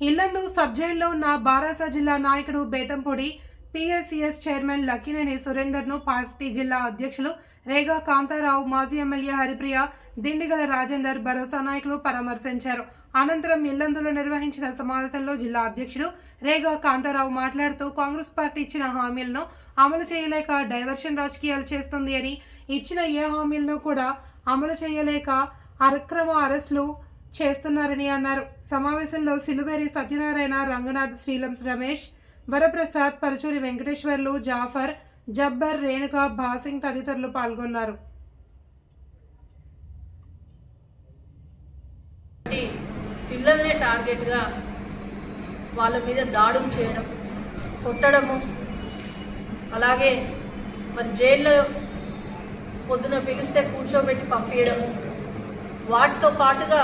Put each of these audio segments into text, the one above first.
Yellandu sub జైల్లో ఉన్న బారాసా జిల్లా నాయకుడు బేతంపూడి పిఎస్సిఎస్ చైర్మన్ లక్కినేని సురేందర్ను పార్టీ జిల్లా అధ్యక్షులు రేగా కాంతారావు మాజీ ఎమ్మెల్యే హరిప్రియ దిండిగల రాజేందర్ భరోసా నాయకులు పరామర్శించారు. అనంతరం ఇల్లందులో నిర్వహించిన సమావేశంలో జిల్లా అధ్యక్షుడు రేగా కాంతారావు మాట్లాడుతూ కాంగ్రెస్ పార్టీ ఇచ్చిన హామీలను అమలు చేయలేక డైవర్షన్ రాజకీయాలు చేస్తుంది అని ఇచ్చిన ఏ హామీలను కూడా అమలు చేయలేక అక్రమ అరెస్టులు చేస్తున్నారని అన్నారు. సమావేశంలో సిలువేరి సత్యనారాయణ రంగనాథ్ శ్రీలం రమేష్ వరప్రసాద్ పరుచూరి వెంకటేశ్వర్లు జాఫర్ జబ్బర్ రేణుక భాసింగ్ తదితరులు పాల్గొన్నారు. కాబట్టి పిల్లల్నే టార్గెట్గా వాళ్ళ మీద దాడులు చేయడం కొట్టడము అలాగే మరి జైల్లో పొద్దున పిలిస్తే కూర్చోబెట్టి పంపించడము వాటితో పాటుగా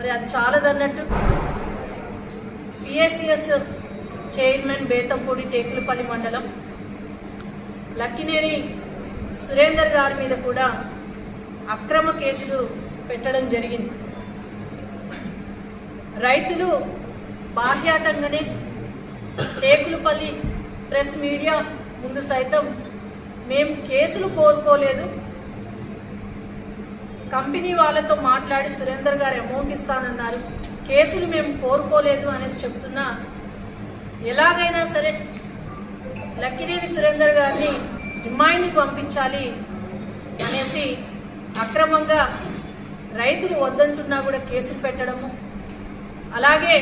మరి అది చాలదన్నట్టు పిఎస్సిఎస్ చైర్మన్ బేతంపూడి టేకులపల్లి మండలం లక్కినేని సురేందర్ గారి మీద కూడా అక్రమ కేసులు పెట్టడం జరిగింది. రైతులు బాహ్యాతంగానే టేకులపల్లి ప్రెస్ మీడియా ముందు సైతం మేము కేసులు కోరుకోలేదు. కంపెనీ వాళ్ళతో మాట్లాడి సురేందర్ గారు అమౌంట్ ఇస్తానన్నారు. కేసులు మేము కోరుకోలేదు అనేసి చెప్తున్నా. ఎలాగైనా సరే లక్కినేని సురేందర్ గారిని రిమైండ్కి పంపించాలి అనేసి అక్రమంగా రైతులు వద్దంటున్నా కూడా కేసులు పెట్టడము. అలాగే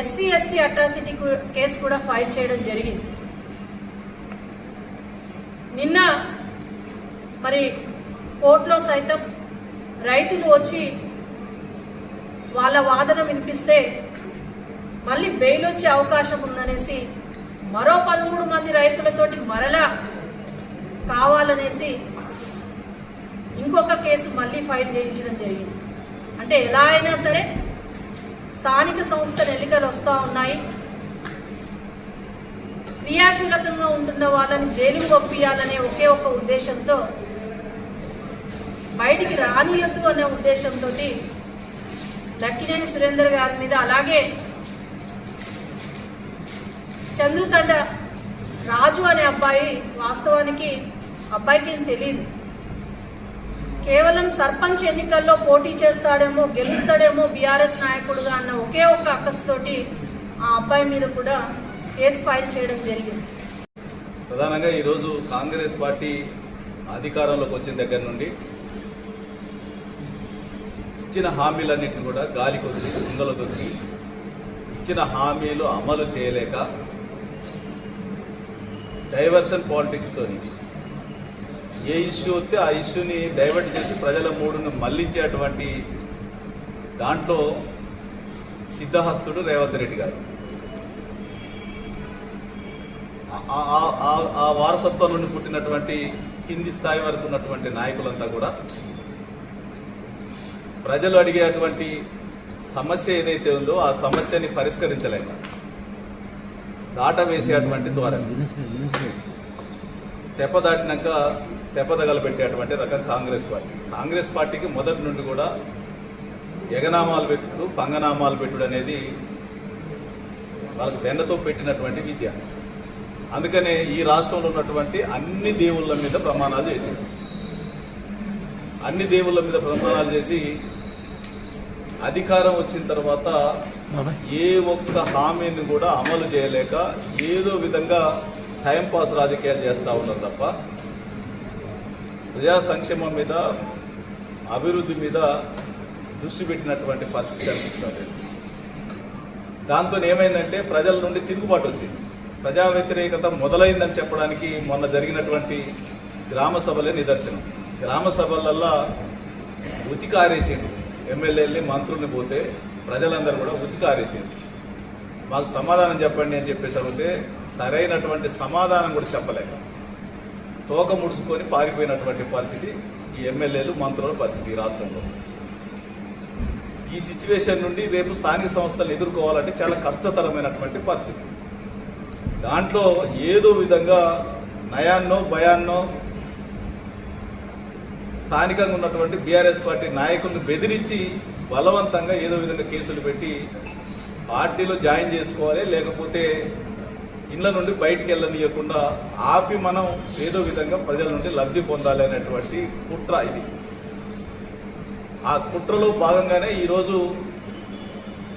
ఎస్సీ ఎస్టీ అట్రాసిటీ కేసు కూడా ఫైల్ చేయడం జరిగింది. నిన్న మరి కోర్టులో సైతం రైతులు వచ్చి వాళ్ళ వాదన వినిపిస్తే మళ్ళీ బెయిల్ వచ్చే అవకాశం ఉందనేసి మరో పదమూడు మంది రైతులతోటి మరలా కావాలనేసి ఇంకొక కేసు మళ్ళీ ఫైల్ చేయించడం జరిగింది. అంటే ఎలా అయినా సరే స్థానిక సంస్థల ఎన్నికలు వస్తూ ఉన్నాయి. క్రియాశీలకంగా ఉంటున్న వాళ్ళని జైలుకు పంపించాలనే ఒకే ఒక ఉద్దేశంతో బయటికి రానియద్దు అనే ఉద్దేశంతో లక్కినేని సురేందర్ గారి మీద అలాగే చంద్రుతండ రాజు అనే అబ్బాయి వాస్తవానికి అబ్బాయికి ఏం తెలియదు కేవలం సర్పంచ్ ఎన్నికల్లో పోటీ చేస్తాడేమో గెలుస్తాడేమో బీఆర్ఎస్ నాయకుడుగా అన్న ఒకే ఒక్క అక్కసుతోటి ఆ అబ్బాయి మీద కూడా కేసు ఫైల్ చేయడం జరిగింది. ప్రధానంగా ఈరోజు కాంగ్రెస్ పార్టీ అధికారంలోకి వచ్చిన దగ్గర నుండి ఇచ్చిన హామీలన్నింటిని కూడా గాలి కొద్ది కుంగలు దొరికి ఇచ్చిన హామీలు అమలు చేయలేక డైవర్షన్ పాలిటిక్స్తో ఏ ఇష్యూ వస్తే ఆ ఇష్యూని డైవర్ట్ చేసి ప్రజల మూడును మళ్ళించేటువంటి దాంట్లో సిద్ధహస్తుడు రేవంత్ రెడ్డి గారు. ఆ- ఆ వారసత్వం నుండి పుట్టినటువంటి కింది స్థాయి వరకు ఉన్నటువంటి నాయకులంతా కూడా ప్రజలు అడిగేటువంటి సమస్య ఏదైతే ఉందో ఆ సమస్యని పరిష్కరించలేక దాట వేసేటువంటి ద్వారా. తెప్ప దాటినాక తెప్ప తగలబెట్టేటువంటి రకం కాంగ్రెస్ పార్టీ. కాంగ్రెస్ పార్టీకి మొదటి నుండి కూడా ఎగనామాలు పెట్టుడు పంగనామాలు పెట్టుడు అనేది వాళ్ళకు వెన్నతో పెట్టినటువంటి విద్య. అందుకనే ఈ రాష్ట్రంలో ఉన్నటువంటి అన్ని దేవుళ్ళ మీద ప్రమాణాలు చేసింది అన్ని దేవుళ్ళ మీద ప్రమాణాలు చేసి అధికారం వచ్చిన తర్వాత ఏ ఒక్క హామీని కూడా అమలు చేయలేక ఏదో విధంగా టైంపాస్ రాజకీయాలు చేస్తూ ఉన్నారు తప్ప ప్రజా సంక్షేమం మీద అభివృద్ధి మీద దృష్టి పెట్టినటువంటి పరిస్థితి కనిపిస్తుంది దాంతో ఏమైందంటే ప్రజల నుండి తిరుగుబాటు వచ్చింది. ప్రజా వ్యతిరేకత మొదలైందని చెప్పడానికి మొన్న జరిగినటువంటి గ్రామ సభలే నిదర్శనం. గ్రామ సభలల్లో ఉతికారేసిండు ఎమ్మెల్యేలని మంత్రుల్ని పోతే ప్రజలందరూ కూడా ఉతికారేసింది మాకు సమాధానం చెప్పండి అని చెప్పేసి అడిగితే సరైనటువంటి సమాధానం కూడా చెప్పలేక తోక ముడుచుకొని పారిపోయినటువంటి పరిస్థితి ఈ ఎమ్మెల్యేలు మంత్రుల పరిస్థితి ఈ రాష్ట్రంలో. ఈ సిచ్యువేషన్ నుండి రేపు స్థానిక సంస్థలు ఎదుర్కోవాలంటే చాలా కష్టతరమైనటువంటి పరిస్థితి. దాంట్లో ఏదో విధంగా నయాన్నో భయాన్నో స్థానికంగా ఉన్నటువంటి బీఆర్ఎస్ పార్టీ నాయకులను బెదిరించి బలవంతంగా ఏదో విధంగా కేసులు పెట్టి పార్టీలో జాయిన్ చేసుకోవాలి లేకపోతే ఇళ్ళ నుండి బయటికి వెళ్ళనీయకుండా ఆపి మనం ఏదో విధంగా ప్రజల నుండి లబ్ధి పొందాలి అనేటువంటి కుట్ర ఇది. ఆ కుట్రలో భాగంగానే ఈరోజు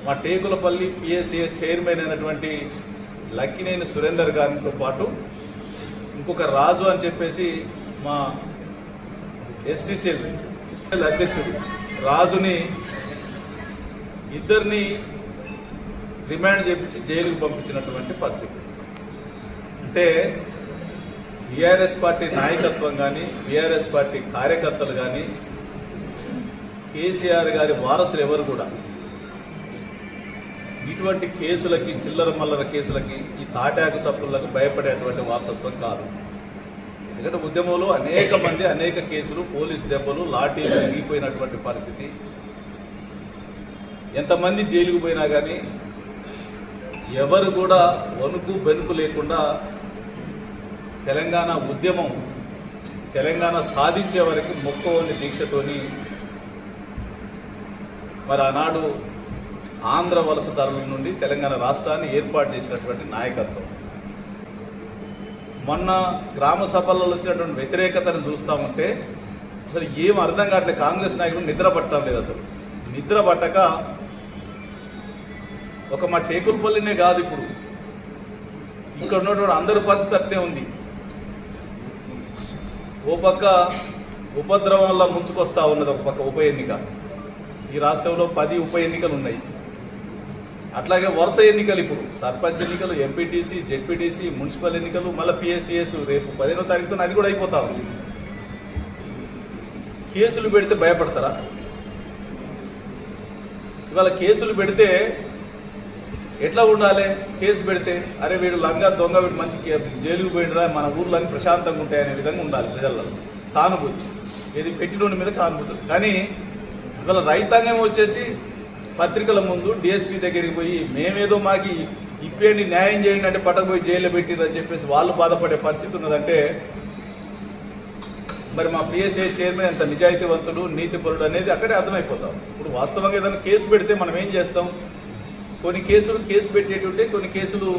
మా టేకులపల్లి పిఎస్ఏ చైర్మన్ అయినటువంటి లక్కినేని సురేందర్ గారితో పాటు ఇంకొక రాజు అని చెప్పేసి మా ఎస్టీసీఎల్ అధ్యక్షుడు. రాజుని ఇద్దరిని రిమాండ్ చేపించి జైలుకు పంపించినటువంటి పరిస్థితి. అంటే బీఆర్ఎస్ పార్టీ నాయకత్వం కానీ బీఆర్ఎస్ పార్టీ కార్యకర్తలు కానీ కేసీఆర్ గారి వారసులు ఎవరు కూడా ఇటువంటి కేసులకి చిల్లర మల్లర కేసులకి ఈ తాటాకు చప్పులకు భయపడేటువంటి వారసత్వం కాదు. ఎందుకంటే ఉద్యమంలో అనేక మంది అనేక కేసులు పోలీస్ దెబ్బలు లాఠీలు ఎగిపోయినటువంటి పరిస్థితి. ఎంతమంది జైలుకు పోయినా కానీ ఎవరు కూడా వణుకు బెనుకు లేకుండా తెలంగాణ ఉద్యమం తెలంగాణ సాధించే వరకు మొక్కవని దీక్షతోని మరి ఆనాడు ఆంధ్ర వలసదారుల నుండి తెలంగాణ రాష్ట్రాన్ని ఏర్పాటు చేసినటువంటి నాయకత్వం. మొన్న గ్రామ సభల్లో వచ్చినటువంటి వ్యతిరేకతను చూస్తూ ఉంటే అసలు ఏం అర్థం కావట్లేదు. కాంగ్రెస్ నాయకులు నిద్ర పట్టడం లేదు అసలు. నిద్ర పట్టక ఒక మా టేకులపల్లినే కాదు ఇప్పుడు. ఇక్కడ ఉన్నటువంటి అందరి పరిస్థితి అట్టే ఉంది. ఓ పక్క ఉపద్రవం వల్ల ముంచుకొస్తా ఉన్నది ఒక పక్క ఉప ఎన్నిక. ఈ రాష్ట్రంలో పది ఉప ఎన్నికలు ఉన్నాయి. అట్లాగే వరుస ఎన్నికలు ఇప్పుడు. సర్పంచ్ ఎన్నికలు ఎంపీటీసీ జెడ్పీటీసీ మున్సిపల్ ఎన్నికలు మళ్ళీ పిఎస్సిఎస్ రేపు పదిహేనో తారీఖుతో అది కూడా అయిపోతా ఉంది. కేసులు పెడితే భయపడతారా? ఇవాళ కేసులు పెడితే ఎట్లా ఉండాలి? కేసు పెడితే అరే వీడు లంగా దొంగ వీడు మంచి జైలుకు పోయినరా మన ఊర్లో అన్ని ప్రశాంతంగా ఉంటాయి అనే విధంగా ఉండాలి ప్రజల్లో. సానుభూతి. ఇది పెట్టినోడి మీద కానుభూతి. కానీ ఇవాళ రైతాంగం వచ్చేసి పత్రికల ముందు డిఎస్పీ దగ్గరికి పోయి మేమేదో మాకి ఇప్పేంటి న్యాయం చేయండి అంటే పట్టకపోయి జైల్లో పెట్టిరని చెప్పేసి వాళ్ళు బాధపడే పరిస్థితి ఉన్నదంటే మరి మా పిఎస్ఏ చైర్మన్ ఎంత నిజాయితీవంతుడు నీతిపరుడు అనేది అక్కడే అర్థమైపోతాం. ఇప్పుడు వాస్తవంగా ఏదైనా కేసు పెడితే మనం ఏం చేస్తాం? కొన్ని కేసులు కేసు పెట్టేటుంటే కొన్ని కేసులు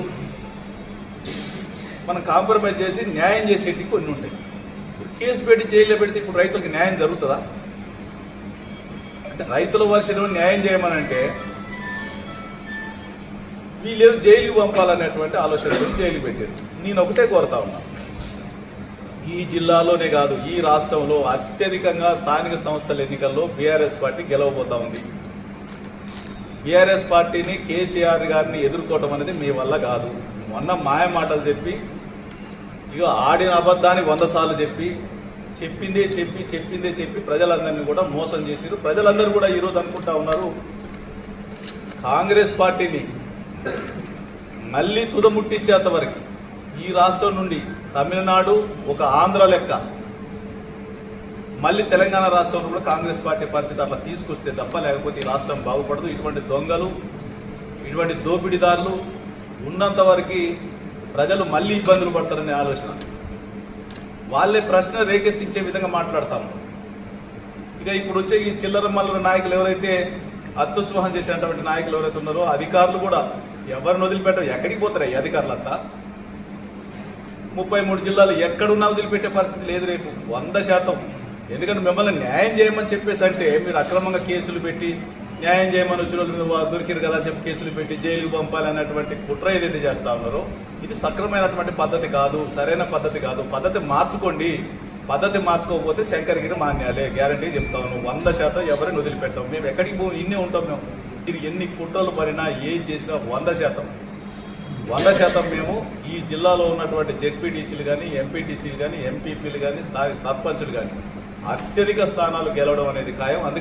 మనం కాంప్రమైజ్ చేసి న్యాయం చేసేటివి కొన్ని ఉంటాయి. ఇప్పుడు కేసు పెట్టి జైల్లో పెడితే ఇప్పుడు రైతులకు న్యాయం జరుగుతుందా? రైతుల వర్షను న్యాయం చేయమనంటే వీళ్ళు జైలుకి పంపాలనేటువంటి ఆలోచనతో జైలు పెట్టారు. నేను ఒకటే కోరుతా ఉన్నా. ఈ జిల్లాలోనే కాదు ఈ రాష్ట్రంలో అత్యధికంగా స్థానిక సంస్థల ఎన్నికల్లో బీఆర్ఎస్ పార్టీ గెలవబోతా ఉంది. బీఆర్ఎస్ పార్టీని కేసీఆర్ గారిని ఎదుర్కోవటం అనేది మీ వల్ల కాదు. మొన్న మాయ మాటలు చెప్పి ఇక ఆడిన అబద్ధాన్ని వంద సార్లు చెప్పి చెప్పిందే చెప్పి చెప్పిందే చెప్పి ప్రజలందరినీ కూడా మోసం చేసిరు ప్రజలందరూ కూడా ఈరోజు అనుకుంటా ఉన్నారు కాంగ్రెస్ పార్టీని మళ్ళీ తుదముట్టించేంత వరకు ఈ రాష్ట్రం నుండి తమిళనాడు ఒక ఆంధ్ర లెక్క మళ్ళీ తెలంగాణ రాష్ట్రంలో కూడా కాంగ్రెస్ పార్టీ పరిస్థితి అట్లా తీసుకొస్తే తప్ప లేకపోతే ఈ రాష్ట్రం బాగుపడదు. ఇటువంటి దొంగలు ఇటువంటి దోపిడీదారులు ఉన్నంత వరకు ప్రజలు మళ్ళీ ఇబ్బందులు పడతారనే ఆలోచన. వాళ్ళే ప్రశ్న రేకెత్తించే విధంగా మాట్లాడతాము. ఇక ఇప్పుడు వచ్చే ఈ చిల్లర మల్లర నాయకులు ఎవరైతే అత్యుత్సాహం చేసినటువంటి నాయకులు ఎవరైతే ఉన్నారో అధికారులు కూడా ఎవరిని వదిలిపెట్టరు? ఎక్కడికి పోతారు ఈ అధికారులంతా? ముప్పై మూడు జిల్లాలు ఎక్కడున్నా వదిలిపెట్టే పరిస్థితి లేదు రేపు. వంద శాతం. ఎందుకంటే మిమ్మల్ని న్యాయం చేయమని చెప్పేసి అంటే మీరు అక్రమంగా కేసులు పెట్టి న్యాయం చేయమని వచ్చిన దొరికిరు కదా చెప్పి కేసులు పెట్టి జైలు పంపాలి అన్నటువంటి కుట్ర ఏదైతే చేస్తా ఉన్నారో ఇది సక్రమైనటువంటి పద్ధతి కాదు సరైన పద్ధతి కాదు. పద్ధతి మార్చుకోండి. పద్ధతి మార్చుకోకపోతే శంకరగిరి మాన్యాలే. గ్యారంటీ చెప్తా ఉన్నాం. వంద శాతం ఎవరిని వదిలిపెట్టాం. మేము ఎక్కడికి పో ఇన్నే ఉంటాం మేము. ఇది ఎన్ని కుట్రలు పడినా ఏం చేసినా వంద శాతం. వంద శాతం మేము ఈ జిల్లాలో ఉన్నటువంటి జెడ్పీటీసీలు కానీ ఎంపీటీసీలు కానీ ఎంపీపీలు కానీ సర్పంచులు కానీ అత్యధిక స్థానాలు గెలవడం అనేది ఖాయం. అందుకే